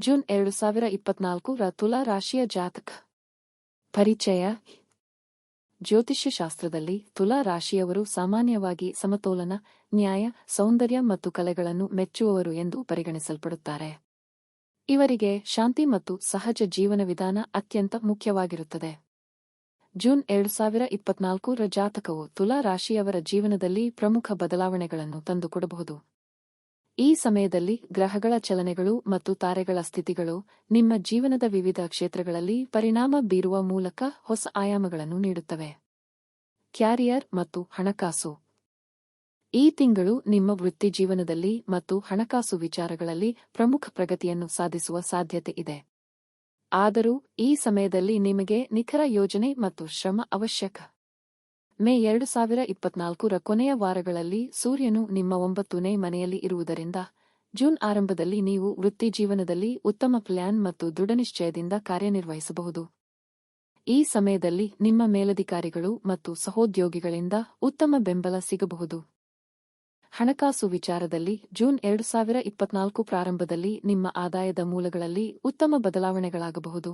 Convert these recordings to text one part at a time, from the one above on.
June ಎರಡು ಸಾವಿರ ಇಪ್ಪತ್ನಾಲ್ಕು ರ ತುಲಾ ರಾಶಿಯ ಜಾತಕ. ಪರಿಚಯ. ಜ್ಯೋತಿಷ್ಯ ಶಾಸ್ತ್ರದಲ್ಲಿ ತುಲಾ ರಾಶಿಯವರು ಸಾಮಾನ್ಯವಾಗಿ ಸಮತೋಲನ, ನ್ಯಾಯ, ಸೌಂದರ್ಯ ಮತ್ತು ಕಲೆಗಳನ್ನು ಮೆಚ್ಚುವವರು ಎಂದು ಪರಿಗಣಿಸಲ್ಪಡುತ್ತಾರೆ. ಇವರಿಗೆ ಶಾಂತಿ ಮತ್ತು ಸಹಜ ಜೀವನ ವಿಧಾನ ಅತ್ಯಂತ ಮುಖ್ಯವಾಗಿರುತ್ತದೆ. ಜೂನ್ ಎರಡು ಸಾವಿರ ಇಪ್ಪತ್ನಾಲ್ಕು ರ ಜಾತಕವು ತುಲಾ ರಾಶಿಯವರ ಜೀವನದಲ್ಲಿ ಪ್ರಮುಖ ಬದಲಾವಣೆಗಳನ್ನು ತಂದುಕೊಡಬಹುದು. ಈ ಸಮಯದಲ್ಲಿ ಗ್ರಹಗಳ ಚಲನೆಗಳು ಮತ್ತು ತಾರೆಗಳ ಸ್ಥಿತಿಗಳು ನಿಮ್ಮ ಜೀವನದ ವಿವಿಧ ಕ್ಷೇತ್ರಗಳಲ್ಲಿ ಪರಿಣಾಮ ಬೀರುವ ಮೂಲಕ ಹೊಸ ಆಯಾಮಗಳನ್ನು ನೀಡುತ್ತವೆ. ಕ್ಯಾರಿಯರ್ ಮತ್ತು ಹಣಕಾಸು. ಈ ತಿಂಗಳು ನಿಮ್ಮ ವೃತ್ತಿ ಜೀವನದಲ್ಲಿ ಮತ್ತು ಹಣಕಾಸು ವಿಚಾರಗಳಲ್ಲಿ ಪ್ರಮುಖ ಪ್ರಗತಿಯನ್ನು ಸಾಧಿಸುವ ಸಾಧ್ಯತೆ ಇದೆ. ಆದರೂ ಈ ಸಮಯದಲ್ಲಿ ನಿಮಗೆ ನಿಖರ ಯೋಜನೆ ಮತ್ತು ಶ್ರಮ ಅವಶ್ಯಕ. ಮೇ ಎರಡು ಸಾವಿರ ಇಪ್ಪತ್ನಾಲ್ಕರ ಕೊನೆಯ ವಾರಗಳಲ್ಲಿ ಸೂರ್ಯನು ನಿಮ್ಮ ಒಂಬತ್ತನೇ ಮನೆಯಲ್ಲಿ ಇರುವುದರಿಂದ ಜೂನ್ ಆರಂಭದಲ್ಲಿ ನೀವು ವೃತ್ತಿ ಜೀವನದಲ್ಲಿ ಉತ್ತಮ ಪ್ಲ್ಯಾನ್ ಮತ್ತು ದೃಢನಿಶ್ಚಯದಿಂದ ಕಾರ್ಯನಿರ್ವಹಿಸಬಹುದು. ಈ ಸಮಯದಲ್ಲಿ ನಿಮ್ಮ ಮೇಲಧಿಕಾರಿಗಳು ಮತ್ತು ಸಹೋದ್ಯೋಗಿಗಳಿಂದ ಉತ್ತಮ ಬೆಂಬಲ ಸಿಗಬಹುದು. ಹಣಕಾಸು ವಿಚಾರದಲ್ಲಿ ಜೂನ್ ಎರಡು ಸಾವಿರ ಇಪ್ಪತ್ನಾಲ್ಕು ಪ್ರಾರಂಭದಲ್ಲಿ ನಿಮ್ಮ ಆದಾಯದ ಮೂಲಗಳಲ್ಲಿ ಉತ್ತಮ ಬದಲಾವಣೆಗಳಾಗಬಹುದು.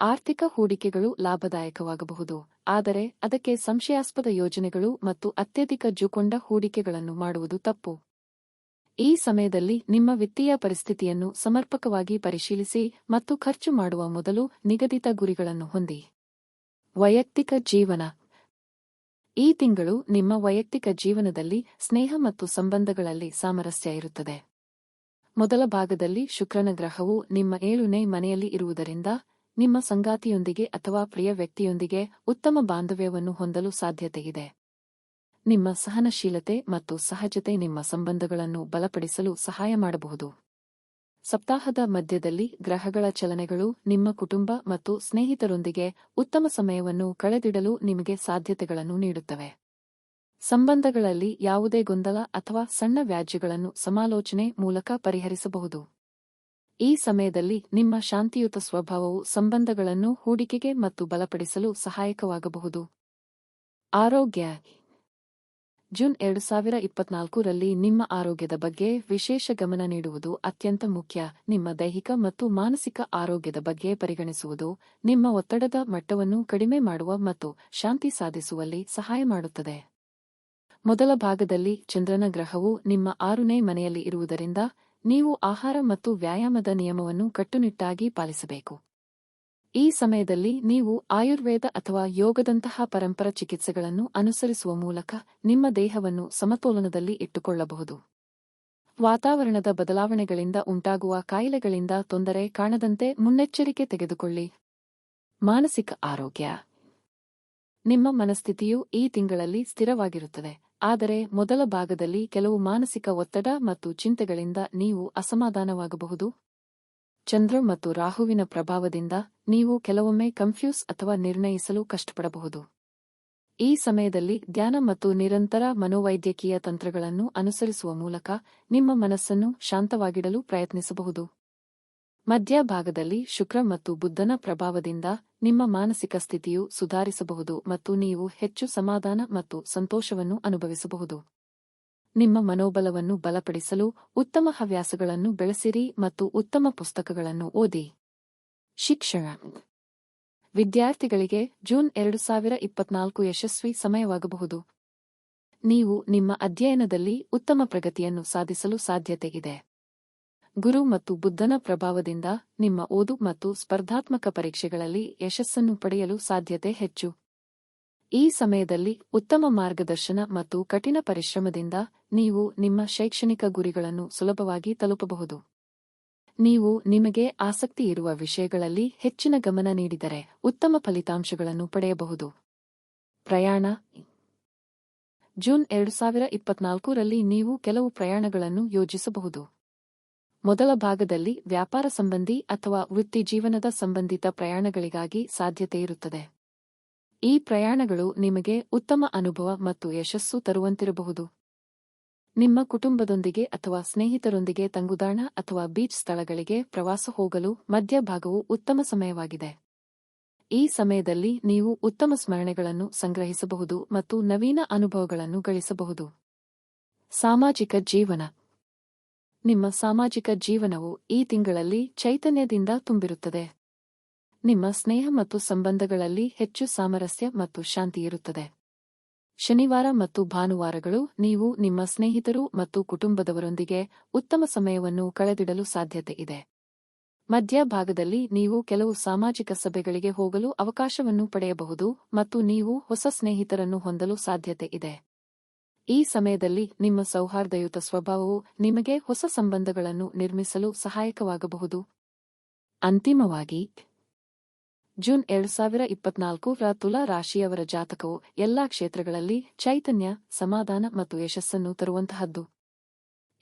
ಆರ್ಥಿಕ ಹೂಡಿಕೆಗಳು ಲಾಭದಾಯಕವಾಗಬಹುದು, ಆದರೆ ಅದಕ್ಕೆ ಸಂಶಯಾಸ್ಪದ ಯೋಜನೆಗಳು ಮತ್ತು ಅತ್ಯಧಿಕ ಜುಕೊಂಡ ಹೂಡಿಕೆಗಳನ್ನು ಮಾಡುವುದು ತಪ್ಪು. ಈ ಸಮಯದಲ್ಲಿ ನಿಮ್ಮ ವಿತ್ತೀಯ ಪರಿಸ್ಥಿತಿಯನ್ನು ಸಮರ್ಪಕವಾಗಿ ಪರಿಶೀಲಿಸಿ ಮತ್ತು ಖರ್ಚು ಮಾಡುವ ಮೊದಲು ನಿಗದಿತ ಗುರಿಗಳನ್ನು ಹೊಂದಿ. ವೈಯಕ್ತಿಕ ಜೀವನ. ಈ ತಿಂಗಳು ನಿಮ್ಮ ವೈಯಕ್ತಿಕ ಜೀವನದಲ್ಲಿ ಸ್ನೇಹ ಮತ್ತು ಸಂಬಂಧಗಳಲ್ಲಿ ಸಾಮರಸ್ಯ ಇರುತ್ತದೆ. ಮೊದಲ ಭಾಗದಲ್ಲಿ ಶುಕ್ರನ ಗ್ರಹವು ನಿಮ್ಮ ಏಳುನೇ ಮನೆಯಲ್ಲಿ ಇರುವುದರಿಂದ ನಿಮ್ಮ ಸಂಗಾತಿಯೊಂದಿಗೆ ಅಥವಾ ಪ್ರಿಯ ವ್ಯಕ್ತಿಯೊಂದಿಗೆ ಉತ್ತಮ ಬಾಂಧವ್ಯವನ್ನು ಹೊಂದಲು ಸಾಧ್ಯತೆಯಿದೆ. ನಿಮ್ಮ ಸಹನಶೀಲತೆ ಮತ್ತು ಸಹಜತೆ ನಿಮ್ಮ ಸಂಬಂಧಗಳನ್ನು ಬಲಪಡಿಸಲು ಸಹಾಯ ಮಾಡಬಹುದು. ಸಪ್ತಾಹದ ಮಧ್ಯದಲ್ಲಿ ಗ್ರಹಗಳ ಚಲನೆಗಳು ನಿಮ್ಮ ಕುಟುಂಬ ಮತ್ತು ಸ್ನೇಹಿತರೊಂದಿಗೆ ಉತ್ತಮ ಸಮಯವನ್ನು ಕಳೆದಿಡಲು ನಿಮಗೆ ಸಾಧ್ಯತೆಗಳನ್ನು ನೀಡುತ್ತವೆ. ಸಂಬಂಧಗಳಲ್ಲಿ ಯಾವುದೇ ಗೊಂದಲ ಅಥವಾ ಸಣ್ಣ ವ್ಯಾಜ್ಯಗಳನ್ನು ಸಮಾಲೋಚನೆ ಮೂಲಕ ಪರಿಹರಿಸಬಹುದು. ಈ ಸಮಯದಲ್ಲಿ ನಿಮ್ಮ ಶಾಂತಿಯುತ ಸ್ವಭಾವವು ಸಂಬಂಧಗಳನ್ನು ಹೂಡಿಕೆಗೆ ಮತ್ತು ಬಲಪಡಿಸಲು ಸಹಾಯಕವಾಗಬಹುದು. ಆರೋಗ್ಯ. ಜೂನ್ ಎರಡು ಸಾವಿರ ಇಪ್ಪತ್ನಾಲ್ಕರಲ್ಲಿ ನಿಮ್ಮ ಆರೋಗ್ಯದ ಬಗ್ಗೆ ವಿಶೇಷ ಗಮನ ನೀಡುವುದು ಅತ್ಯಂತ ಮುಖ್ಯ. ನಿಮ್ಮ ದೈಹಿಕ ಮತ್ತು ಮಾನಸಿಕ ಆರೋಗ್ಯದ ಬಗ್ಗೆ ಪರಿಗಣಿಸುವುದು ನಿಮ್ಮ ಒತ್ತಡದ ಮಟ್ಟವನ್ನು ಕಡಿಮೆ ಮಾಡುವ ಮತ್ತು ಶಾಂತಿ ಸಾಧಿಸುವಲ್ಲಿ ಸಹಾಯ ಮಾಡುತ್ತದೆ. ಮೊದಲ ಭಾಗದಲ್ಲಿ ಚಂದ್ರನ ಗ್ರಹವು ನಿಮ್ಮ ಆರುನೇ ಮನೆಯಲ್ಲಿ ಇರುವುದರಿಂದ ನೀವು ಆಹಾರ ಮತ್ತು ವ್ಯಾಯಾಮದ ನಿಯಮವನ್ನು ಕಟ್ಟುನಿಟ್ಟಾಗಿ ಪಾಲಿಸಬೇಕು. ಈ ಸಮಯದಲ್ಲಿ ನೀವು ಆಯುರ್ವೇದ ಅಥವಾ ಯೋಗದಂತಹ ಪರಂಪರ ಚಿಕಿತ್ಸೆಗಳನ್ನು ಅನುಸರಿಸುವ ಮೂಲಕ ನಿಮ್ಮ ದೇಹವನ್ನು ಸಮತೋಲನದಲ್ಲಿ ಇಟ್ಟುಕೊಳ್ಳಬಹುದು. ವಾತಾವರಣದ ಬದಲಾವಣೆಗಳಿಂದ ಉಂಟಾಗುವ ಕಾಯಿಲೆಗಳಿಂದ ತೊಂದರೆ ಕಾಣದಂತೆ ಮುನ್ನೆಚ್ಚರಿಕೆ ತೆಗೆದುಕೊಳ್ಳಿ. ಮಾನಸಿಕ ಆರೋಗ್ಯ. ನಿಮ್ಮ ಮನಸ್ಥಿತಿಯು ಈ ತಿಂಗಳಲ್ಲಿ ಸ್ಥಿರವಾಗಿರುತ್ತದೆ. ಆದರೆ ಮೊದಲ ಭಾಗದಲ್ಲಿ ಕೆಲವು ಮಾನಸಿಕ ಒತ್ತಡ ಮತ್ತು ಚಿಂತೆಗಳಿಂದ ನೀವು ಅಸಮಾಧಾನವಾಗಬಹುದು. ಚಂದ್ರ ಮತ್ತು ರಾಹುವಿನ ಪ್ರಭಾವದಿಂದ ನೀವು ಕೆಲವೊಮ್ಮೆ ಕನ್ಫ್ಯೂಸ್ ಅಥವಾ ನಿರ್ಣಯಿಸಲು ಕಷ್ಟಪಡಬಹುದು. ಈ ಸಮಯದಲ್ಲಿ ಧ್ಯಾನ ಮತ್ತು ನಿರಂತರ ಮನೋವೈದ್ಯಕೀಯ ತಂತ್ರಗಳನ್ನು ಅನುಸರಿಸುವ ಮೂಲಕ ನಿಮ್ಮ ಮನಸ್ಸನ್ನು ಶಾಂತವಾಗಿಡಲು ಪ್ರಯತ್ನಿಸಬಹುದು. ಮಧ್ಯಭಾಗದಲ್ಲಿ ಶುಕ್ರ ಮತ್ತು ಬುದ್ಧನ ಪ್ರಭಾವದಿಂದ ನಿಮ್ಮ ಮಾನಸಿಕ ಸ್ಥಿತಿಯು ಸುಧಾರಿಸಬಹುದು ಮತ್ತು ನೀವು ಹೆಚ್ಚು ಸಮಾಧಾನ ಮತ್ತು ಸಂತೋಷವನ್ನು ಅನುಭವಿಸಬಹುದು. ನಿಮ್ಮ ಮನೋಬಲವನ್ನು ಬಲಪಡಿಸಲು ಉತ್ತಮ ಹವ್ಯಾಸಗಳನ್ನು ಬೆಳೆಸಿರಿ ಮತ್ತು ಉತ್ತಮ ಪುಸ್ತಕಗಳನ್ನು ಓದಿ. ಶಿಕ್ಷಣ. ವಿದ್ಯಾರ್ಥಿಗಳಿಗೆ ಜೂನ್ ಎರಡು ಸಾವಿರ ಇಪ್ಪತ್ನಾಲ್ಕು ಯಶಸ್ವಿ ಸಮಯವಾಗಬಹುದು. ನೀವು ನಿಮ್ಮ ಅಧ್ಯಯನದಲ್ಲಿ ಉತ್ತಮ ಪ್ರಗತಿಯನ್ನು ಸಾಧಿಸಲು ಸಾಧ್ಯತೆಯಿದೆ. ಗುರು ಮತ್ತು ಬುದ್ಧನ ಪ್ರಭಾವದಿಂದ ನಿಮ್ಮ ಓದು ಮತ್ತು ಸ್ಪರ್ಧಾತ್ಮಕ ಪರೀಕ್ಷೆಗಳಲ್ಲಿ ಯಶಸ್ಸನ್ನು ಪಡೆಯಲು ಸಾಧ್ಯತೆ ಹೆಚ್ಚು. ಈ ಸಮಯದಲ್ಲಿ ಉತ್ತಮ ಮಾರ್ಗದರ್ಶನ ಮತ್ತು ಕಠಿಣ ಪರಿಶ್ರಮದಿಂದ ನೀವು ನಿಮ್ಮ ಶೈಕ್ಷಣಿಕ ಗುರಿಗಳನ್ನು ಸುಲಭವಾಗಿ ತಲುಪಬಹುದು. ನೀವು ನಿಮಗೆ ಆಸಕ್ತಿ ಇರುವ ವಿಷಯಗಳಲ್ಲಿ ಹೆಚ್ಚಿನ ಗಮನ ನೀಡಿದರೆ ಉತ್ತಮ ಫಲಿತಾಂಶಗಳನ್ನು ಪಡೆಯಬಹುದು. ಪ್ರಯಾಣ. ಜೂನ್ ಎರಡು ಸಾವಿರ ಇಪ್ಪತ್ನಾಲ್ಕರಲ್ಲಿ ನೀವು ಕೆಲವು ಪ್ರಯಾಣಗಳನ್ನು ಯೋಜಿಸಬಹುದು. ಮೊದಲ ಭಾಗದಲ್ಲಿ ವ್ಯಾಪಾರ ಸಂಬಂಧಿ ಅಥವಾ ವೃತ್ತಿ ಜೀವನದ ಸಂಬಂಧಿತ ಪ್ರಯಾಣಗಳಿಗಾಗಿ ಸಾಧ್ಯತೆಯಿರುತ್ತದೆ ಈ ಪ್ರಯಾಣಗಳು ನಿಮಗೆ ಉತ್ತಮ ಅನುಭವ ಮತ್ತು ಯಶಸ್ಸು ತರುವಂತಿರಬಹುದು. ನಿಮ್ಮ ಕುಟುಂಬದೊಂದಿಗೆ ಅಥವಾ ಸ್ನೇಹಿತರೊಂದಿಗೆ ತಂಗುದಾಣ ಅಥವಾ ಬೀಚ್ ಸ್ಥಳಗಳಿಗೆ ಪ್ರವಾಸ ಹೋಗಲು ಮಧ್ಯಭಾಗವು ಉತ್ತಮ ಸಮಯವಾಗಿದೆ. ಈ ಸಮಯದಲ್ಲಿ ನೀವು ಉತ್ತಮ ಸ್ಮರಣೆಗಳನ್ನು ಸಂಗ್ರಹಿಸಬಹುದು ಮತ್ತು ನವೀನ ಅನುಭವಗಳನ್ನು ಗಳಿಸಬಹುದು. ಸಾಮಾಜಿಕ ಜೀವನ. ನಿಮ್ಮ ಸಾಮಾಜಿಕ ಜೀವನವು ಈ ತಿಂಗಳಲ್ಲಿ ಚೈತನ್ಯದಿಂದ ತುಂಬಿರುತ್ತದೆ. ನಿಮ್ಮ ಸ್ನೇಹ ಮತ್ತು ಸಂಬಂಧಗಳಲ್ಲಿ ಹೆಚ್ಚು ಸಾಮರಸ್ಯ ಮತ್ತು ಶಾಂತಿ ಇರುತ್ತದೆ. ಶನಿವಾರ ಮತ್ತು ಭಾನುವಾರಗಳು ನೀವು ನಿಮ್ಮ ಸ್ನೇಹಿತರು ಮತ್ತು ಕುಟುಂಬದವರೊಂದಿಗೆ ಉತ್ತಮ ಸಮಯವನ್ನು ಕಳೆದಿಡಲು ಸಾಧ್ಯತೆ ಇದೆ. ಮಧ್ಯಭಾಗದಲ್ಲಿ ನೀವು ಕೆಲವು ಸಾಮಾಜಿಕ ಸಭೆಗಳಿಗೆ ಹೋಗಲು ಅವಕಾಶವನ್ನು ಪಡೆಯಬಹುದು ಮತ್ತು ನೀವು ಹೊಸ ಸ್ನೇಹಿತರನ್ನು ಹೊಂದಲು ಸಾಧ್ಯತೆ ಇದೆ. ಈ ಸಮಯದಲ್ಲಿ ನಿಮ್ಮ ಸೌಹಾರ್ದಯುತ ಸ್ವಭಾವವು ನಿಮಗೆ ಹೊಸ ಸಂಬಂಧಗಳನ್ನು ನಿರ್ಮಿಸಲು ಸಹಾಯಕವಾಗಬಹುದು. ಅಂತಿಮವಾಗಿ, ಜೂನ್ ಎರಡು ಸಾವಿರ ಇಪ್ಪತ್ನಾಲ್ಕು ರ ತುಲಾ ರಾಶಿಯವರ ಜಾತಕವು ಎಲ್ಲಾ ಕ್ಷೇತ್ರಗಳಲ್ಲಿ ಚೈತನ್ಯ, ಸಮಾಧಾನ ಮತ್ತು ಯಶಸ್ಸನ್ನು ತರುವಂತಹದ್ದು.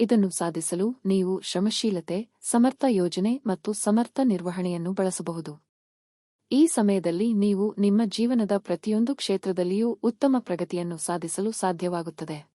ಇದನ್ನು ಸಾಧಿಸಲು ನೀವು ಶ್ರಮಶೀಲತೆ, ಸಮರ್ಥ ಯೋಜನೆ ಮತ್ತು ಸಮರ್ಥ ನಿರ್ವಹಣೆಯನ್ನು ಬಳಸಬಹುದು. ಈ ಸಮಯದಲ್ಲಿ ನೀವು ನಿಮ್ಮ ಜೀವನದ ಪ್ರತಿಯೊಂದು ಕ್ಷೇತ್ರದಲ್ಲಿಯೂ ಉತ್ತಮ ಪ್ರಗತಿಯನ್ನು ಸಾಧಿಸಲು ಸಾಧ್ಯವಾಗುತ್ತದೆ.